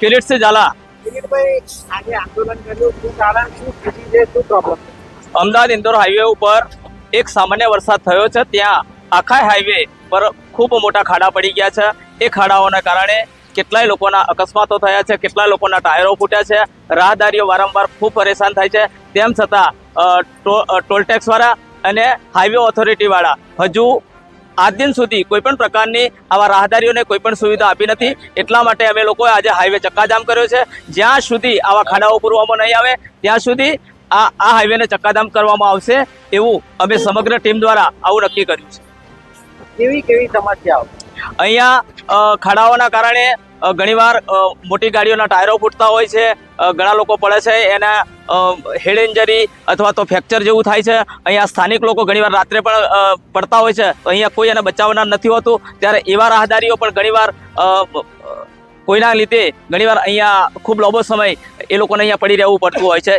Kiritsinh Jhala Ahmedabad Indore highway ઉપર એક સામાન્ય વરસાદ થયો છે ત્યાં આખા હાઈવે પર ખૂબ મોટા ખાડા પડી ગયા છે. એ ખાડાઓના કારણે કેટલાય લોકોના અકસ્માતો થયા છે કેટલાય લોકોના ટાયરો ફૂટ્યા છે રાહદારીઓ વારંવાર ખૂબ પરેશાન થાય છે. તેમ છતાં અ, ટો- અ, ટોલ અને હાઈવે ઓથોરિટીવાળા હજુ આજ દિન સુધી કોઈ પણ પ્રકારની આવા રાહદારીઓને કોઈ પણ સુવિધા આપી નથી. એટલા માટે અમે લોકોએ આજે હાઈવે ચક્કાજામ કર્યો છે. જ્યાં સુધી આવા ખાડાઓ પૂરવામાં નહીં આવે ત્યાં સુધી આ આ હાઈવેને ચક્કાજામ કરવામાં આવશે એવું અમે સમગ્ર ટીમ દ્વારા આવું નક્કી કર્યું છે. કેવી કેવી સમસ્યાઓ અહીંયા ખાડાઓના કારણે ઘણીવાર મોટી ગાડીઓના ટાયરો ફૂટતા હોય છે. ઘણા લોકો પડે છે, એના હેડ ઇન્જરી અથવા તો ફ્રેક્ચર જેવું થાય છે. અહીંયા સ્થાનિક લોકો ઘણીવાર રાત્રે પણ પડતા હોય છે. અહીંયા કોઈ એને બચાવનાર નથી હોતું. ત્યારે એવા રાહદારીઓ પણ ઘણીવાર કોઈના લીધે ઘણીવાર અહીંયા ખૂબ લાંબો સમય એ લોકોને અહીંયા પડી રહેવું પડતું હોય છે.